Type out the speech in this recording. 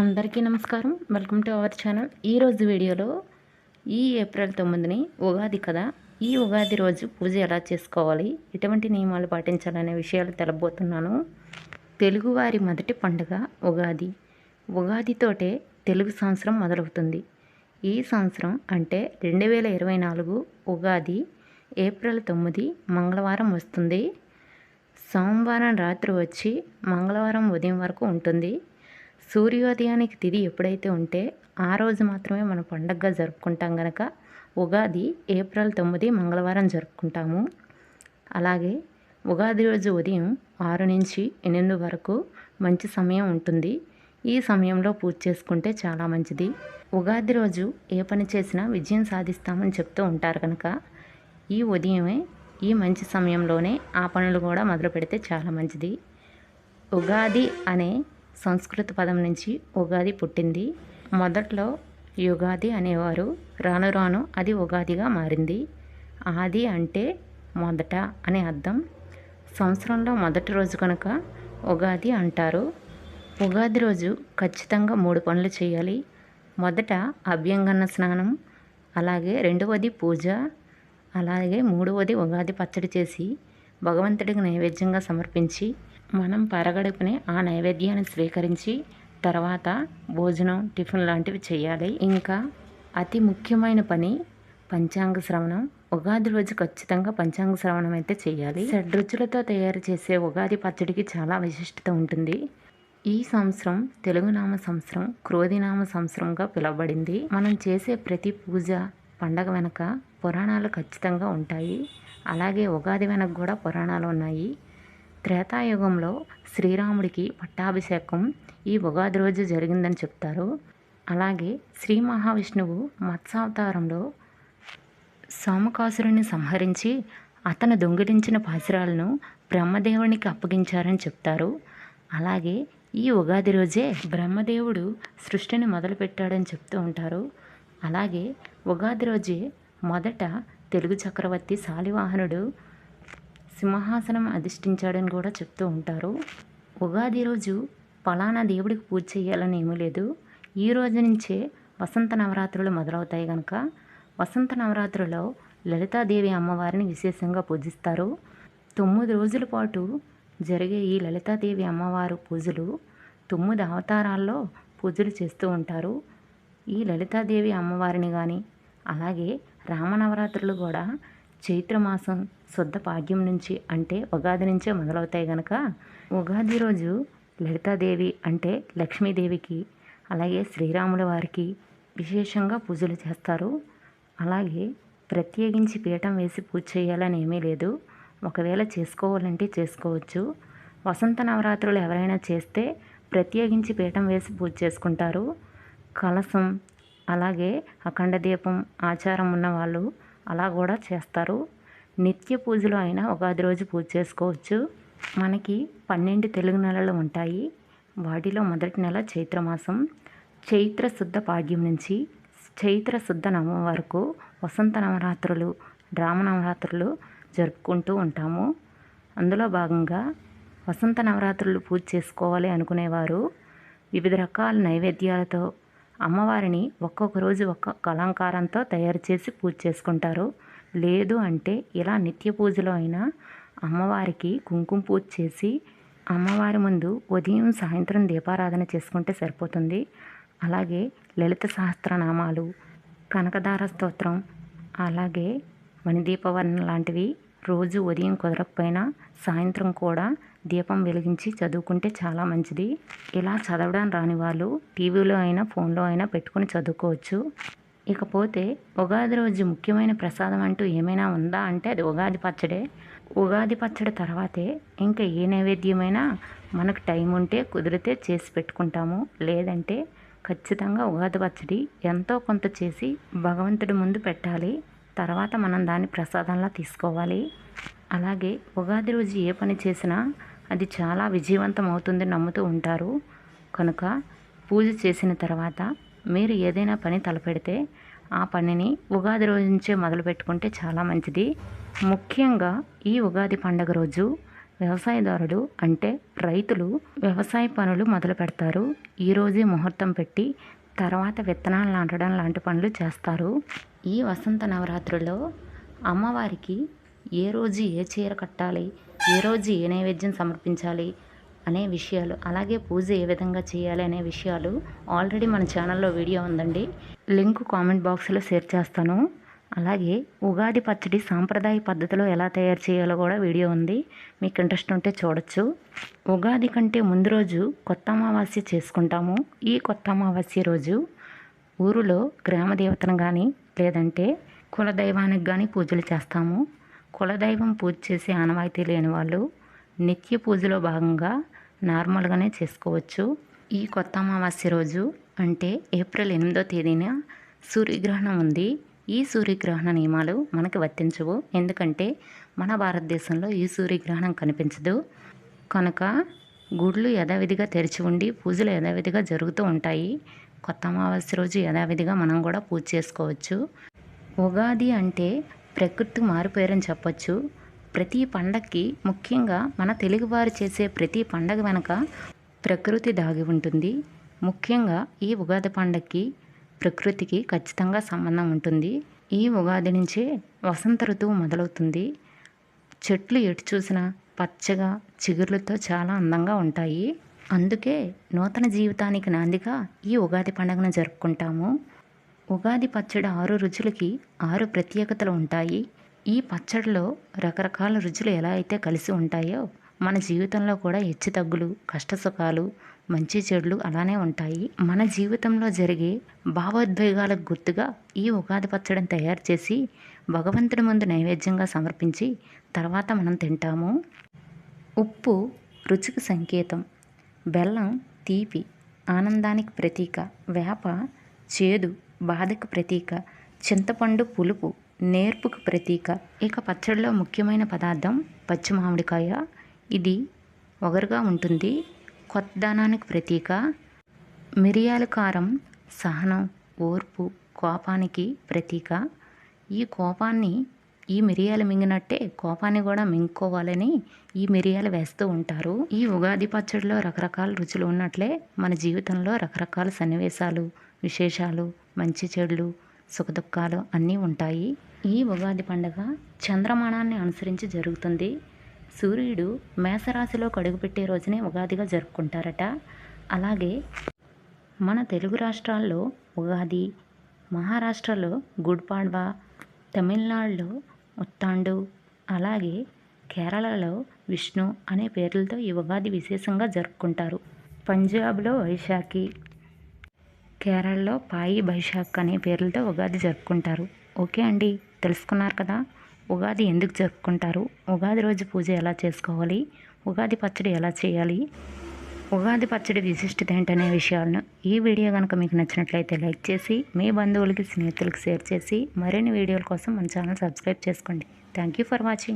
అందరికీ నమస్కారం. Welcome to our channel ఈరోజు వీడియోలో ఈ ఏప్రిల్ తొమ్మిదిని ఉగాది కదా. ఈ ఉగాది రోజు పూజ ఎలా చేసుకోవాలి? ఎటువంటి నియమాలు పాటించాలనే విషయాలు తెలబోతున్నాను. తెలుగువారి మొదటి పండుగ ఉగాది. ఉగాదితోటే తెలుగు సంవత్సరం మొదలవుతుంది. ఈ సంవత్సరం అంటే రెండు వేల ఇరవై నాలుగు ఉగాది ఏప్రిల్ తొమ్మిది మంగళవారం వస్తుంది. సోమవారం రాత్రి వచ్చి మంగళవారం ఉదయం వరకు ఉంటుంది. సూర్యోదయానికి తిది ఎప్పుడైతే ఉంటే ఆ రోజు మాత్రమే మనం పండగగా జరుపుకుంటాం గనక ఉగాది ఏప్రిల్ తొమ్మిది మంగళవారం జరుపుకుంటాము. అలాగే ఉగాది రోజు ఉదయం ఆరు నుంచి ఎనిమిది వరకు మంచి సమయం ఉంటుంది. ఈ సమయంలో పూజ చేసుకుంటే చాలా మంచిది. ఉగాది రోజు ఏ పని చేసినా విజయం సాధిస్తామని చెప్తూ ఉంటారు కనుక ఈ ఉదయమే ఈ మంచి సమయంలోనే ఆ పనులు కూడా మొదలు పెడితే చాలా మంచిది. ఉగాది అనే సంస్కృత పదం నుంచి ఉగాది పుట్టింది. మొదట్లో యుగాది అనేవారు. రాను రాను అది ఉగాదిగా మారింది. ఆది అంటే మొదట అనే అర్థం. సంవత్సరంలో మొదటి రోజు కనుక ఉగాది అంటారు. ఉగాది రోజు ఖచ్చితంగా మూడు పనులు చేయాలి. మొదట అభ్యంగన స్నానం అలాగే రెండవది పూజ అలాగే మూడవది ఉగాది పచ్చడి చేసి భగవంతుడికి నైవేద్యంగా సమర్పించి మనం పరగడుపునే ఆ నైవేద్యాన్ని స్వీకరించి తర్వాత భోజనం టిఫిన్ లాంటివి చేయాలి. ఇంకా అతి ముఖ్యమైన పని పంచాంగ శ్రవణం. ఉగాది రోజు ఖచ్చితంగా పంచాంగ శ్రవణం అయితే చేయాలి. షడ్రుచులతో తయారు చేసే ఉగాది పచ్చడికి చాలా విశిష్టత ఉంటుంది. ఈ సంవత్సరం తెలుగునామ సంవత్సరం క్రోధినామ సంవత్సరంగా పిలువబడింది. మనం చేసే ప్రతి పూజ పండగ వెనక పురాణాలు ఖచ్చితంగా ఉంటాయి. అలాగే ఉగాది వెనక కూడా పురాణాలు ఉన్నాయి. త్రేతాయుగంలో శ్రీరాముడికి పట్టాభిషేకం ఈ ఉగాది రోజు జరిగిందని చెప్తారు. అలాగే శ్రీ మహావిష్ణువు మత్స్యావతారంలో సోమకాసురుని సంహరించి అతను దొంగిలించిన పాసురాలను బ్రహ్మదేవునికి అప్పగించారని చెప్తారు. అలాగే ఈ ఉగాది రోజే బ్రహ్మదేవుడు సృష్టిని మొదలుపెట్టాడని చెప్తూ ఉంటారు. అలాగే ఉగాది రోజే మొదట తెలుగు చక్రవర్తి శాలివాహనుడు సింహాసనం అధిష్ఠించాడని కూడా చెప్తూ ఉంటారు. ఉగాది రోజు ఫలానా దేవుడికి పూజ చేయాలని ఏమీ లేదు. ఈ రోజు నుంచే వసంత నవరాత్రులు మొదలవుతాయి కనుక వసంత నవరాత్రులో లలితాదేవి అమ్మవారిని విశేషంగా పూజిస్తారు. తొమ్మిది రోజుల పాటు జరిగే ఈ లలితాదేవి అమ్మవారు పూజలు తొమ్మిది అవతారాల్లో పూజలు చేస్తూ ఉంటారు. ఈ లలితాదేవి అమ్మవారిని కానీ అలాగే రామనవరాత్రులు కూడా చైత్రమాసం శుద్ధ పాడ్యం నుంచి అంటే ఉగాది నుంచే మొదలవుతాయి కనుక ఉగాది రోజు లలితాదేవి అంటే లక్ష్మీదేవికి అలాగే శ్రీరాముల వారికి విశేషంగా పూజలు చేస్తారు. అలాగే ప్రత్యేకించి పీఠం వేసి పూజ చేయాలని ఏమీ లేదు. ఒకవేళ చేసుకోవాలంటే చేసుకోవచ్చు. వసంత నవరాత్రులు ఎవరైనా చేస్తే ప్రత్యేకించి పీఠం వేసి పూజ చేసుకుంటారు. కలసం అలాగే అఖండ దీపం ఆచారం ఉన్న వాళ్ళు అలా కూడా చేస్తారు. నిత్య పూజలు అయినా ఉగాది రోజు పూజ చేసుకోవచ్చు. మనకి పన్నెండు తెలుగు నెలలు ఉంటాయి. వాటిలో మొదటి నెల చైత్రమాసం చైత్ర శుద్ధ పాడ్యం నుంచి చైత్ర శుద్ధ నవం వరకు వసంత నవరాత్రులు రామ నవరాత్రులు జరుపుకుంటూ ఉంటాము. అందులో భాగంగా వసంత నవరాత్రులు పూజ చేసుకోవాలి అనుకునేవారు. వివిధ రకాల నైవేద్యాలతో అమ్మవారిని ఒక్కొక్క రోజు ఒక్కొక్క అలంకారంతో తయారు చేసి పూజ చేసుకుంటారు. లేదు అంటే ఇలా నిత్య పూజలో అయినా అమ్మవారికి కుంకుమ పూజ చేసి అమ్మవారి ముందు ఉదయం సాయంత్రం దీపారాధన చేసుకుంటే సరిపోతుంది. అలాగే లలిత సహస్రనామాలు కనకదార స్తోత్రం అలాగే మణిదీపవర్ణ లాంటివి రోజు ఉదయం కుదరకపోయినా సాయంత్రం కూడా దీపం వెలిగించి చదువుకుంటే చాలా మంచిది. ఇలా చదవడం రాని వాళ్ళు టీవీలో అయినా ఫోన్లో అయినా పెట్టుకొని చదువుకోవచ్చు. ఇకపోతే ఉగాది రోజు ముఖ్యమైన ప్రసాదం అంటూ ఏమైనా ఉందా అంటే అది ఉగాది పచ్చడే. ఉగాది పచ్చడి తర్వాతే ఇంకా ఏ నైవేద్యమైనా మనకు టైం ఉంటే కుదిరితే చేసి పెట్టుకుంటాము. లేదంటే ఖచ్చితంగా ఉగాది పచ్చడి ఎంతో కొంత చేసి భగవంతుడి ముందు పెట్టాలి. తర్వాత మనం దాన్ని ప్రసాదంలా తీసుకోవాలి. అలాగే ఉగాది రోజు ఏ పని చేసినా అది చాలా విజయవంతం అవుతుంది నమ్ముతూ ఉంటారు. కనుక పూజ చేసిన తర్వాత మీరు ఏదైనా పని తలపెడితే ఆ పనిని ఉగాది రోజు నుంచే మొదలు పెట్టుకుంటే చాలా మంచిది. ముఖ్యంగా ఈ ఉగాది పండగ రోజు వ్యవసాయదారులు అంటే రైతులు వ్యవసాయ పనులు మొదలు పెడతారు. ఈరోజే ముహూర్తం పెట్టి తర్వాత విత్తనాలు నాటడం లాంటి పనులు చేస్తారు. ఈ వసంత నవరాత్రుల్లో అమ్మవారికి ఏ రోజు ఏ చీర కట్టాలి ఏ రోజు ఏ నైవేద్యం సమర్పించాలి అనే విషయాలు అలాగే పూజ ఏ విధంగా చేయాలి అనే విషయాలు ఆల్రెడీ మన ఛానల్లో వీడియో ఉందండి. లింక్ కామెంట్ బాక్స్లో షేర్ చేస్తాను. అలాగే ఉగాది పచ్చడి సాంప్రదాయ పద్ధతిలో ఎలా తయారు చేయాలో కూడా వీడియో ఉంది. మీకు ఇంట్రెస్ట్ ఉంటే చూడొచ్చు. ఉగాది కంటే ముందు రోజు కొత్త అమావాస్య చేసుకుంటాము. ఈ కొత్త అమావాస్య రోజు ఊరిలో గ్రామ దేవతను కానీ లేదంటే కులదైవానికి కానీ పూజలు చేస్తాము. కులదైవం పూజ చేసే ఆనవాయితీ లేని వాళ్ళు నిత్య పూజలో భాగంగా నార్మల్గానే చేసుకోవచ్చు. ఈ కొత్త అమావాస్య రోజు అంటే ఏప్రిల్ ఎనిమిదో తేదీన సూర్యగ్రహణం ఉంది. ఈ సూర్యగ్రహణ నియమాలు మనకు వర్తించవు. ఎందుకంటే మన భారతదేశంలో ఈ సూర్యగ్రహణం కనిపించదు. కనుక గుళ్ళు యథావిధిగా తెరిచి ఉండి పూజలు యథావిధిగా జరుగుతూ ఉంటాయి. కొత్త అమావాస్య రోజు యథావిధిగా మనం కూడా పూజ చేసుకోవచ్చు. ఉగాది అంటే ప్రకృతి మారిపోయారని చెప్పొచ్చు. ప్రతి పండక్కి ముఖ్యంగా మన తెలుగువారు చేసే ప్రతి పండగ వెనక ప్రకృతి దాగి ఉంటుంది. ముఖ్యంగా ఈ ఉగాది పండక్కి ప్రకృతికి ఖచ్చితంగా సంబంధం ఉంటుంది. ఈ ఉగాది నుంచే వసంత ఋతువు మొదలవుతుంది. చెట్లు ఎటు చూసినా పచ్చగా చిగుర్లతో చాలా అందంగా ఉంటాయి. అందుకే నూతన జీవితానికి నాందిగా ఈ ఉగాది పండుగను జరుపుకుంటాము. ఉగాది పచ్చడి ఆరు రుచులకి ఆరు ప్రత్యేకతలు ఉంటాయి. ఈ పచ్చడిలో రకరకాల రుచులు ఎలా అయితే కలిసి ఉంటాయో మన జీవితంలో కూడా హెచ్చుతగ్గులు కష్టసుఖాలు మంచి చెడులు అలానే ఉంటాయి. మన జీవితంలో జరిగే భావోద్వేగాలకు గుర్తుగా ఈ ఉగాది పచ్చడిని తయారు చేసి భగవంతుడి ముందు నైవేద్యంగా సమర్పించి తర్వాత మనం తింటాము. ఉప్పు రుచికి సంకేతం బెల్లం తీపి ఆనందానికి ప్రతీక వేప చేదు బాధకు ప్రతీక చింతపండు పులుపు నేర్పుకు ప్రతీక. ఇక పచ్చడిలో ముఖ్యమైన పదార్థం పచ్చి మామిడికాయ. ఇది ఒగరుగా ఉంటుంది. కొత్తదనానికి ప్రతీక మిరియాల కారం సహనం ఓర్పు కోపానికి ప్రతీక. ఈ కోపాన్ని ఈ మిరియాలు మింగినట్టే కోపాన్ని కూడా మింగుకోవాలని ఈ మిరియాలు వేస్తూ ఉంటారు. ఈ ఉగాది పచ్చడిలో రకరకాల రుచులు ఉన్నట్లే మన జీవితంలో రకరకాల సన్నివేశాలు విశేషాలు మంచి చెడులు సుఖదుఖాలు అన్నీ ఉంటాయి. ఈ ఉగాది పండుగ చంద్రమానాన్ని అనుసరించి జరుగుతుంది. సూర్యుడు మేషరాశిలో కడుగుపెట్టే రోజునే ఉగాదిగా జరుపుకుంటారట. అలాగే మన తెలుగు రాష్ట్రాల్లో ఉగాది మహారాష్ట్రలో గుడ్ పాడ్వా తమిళనాడులో ఉత్తాండు అలాగే కేరళలో విష్ణు అనే పేర్లతో ఈ ఉగాది విశేషంగా జరుపుకుంటారు. పంజాబ్లో వైశాఖి కేరళలో పాయి బైశాఖ్ అనే పేర్లతో ఉగాది జరుపుకుంటారు. ఓకే అండి తెలుసుకున్నారు కదా? ఉగాది ఎందుకు జరుపుకుంటారు? ఉగాది రోజు పూజ ఎలా చేసుకోవాలి? ఉగాది పచ్చడి ఎలా చేయాలి? ఉగాది పచ్చడి విశిష్టత ఏంటనే విషయాలను ఈ వీడియో కనుక మీకు నచ్చినట్లయితే లైక్ చేసి మీ బంధువులకి స్నేహితులకు షేర్ చేసి మరిన్ని వీడియోల కోసం మన ఛానల్ సబ్స్క్రైబ్ చేసుకోండి. Thank you for watching.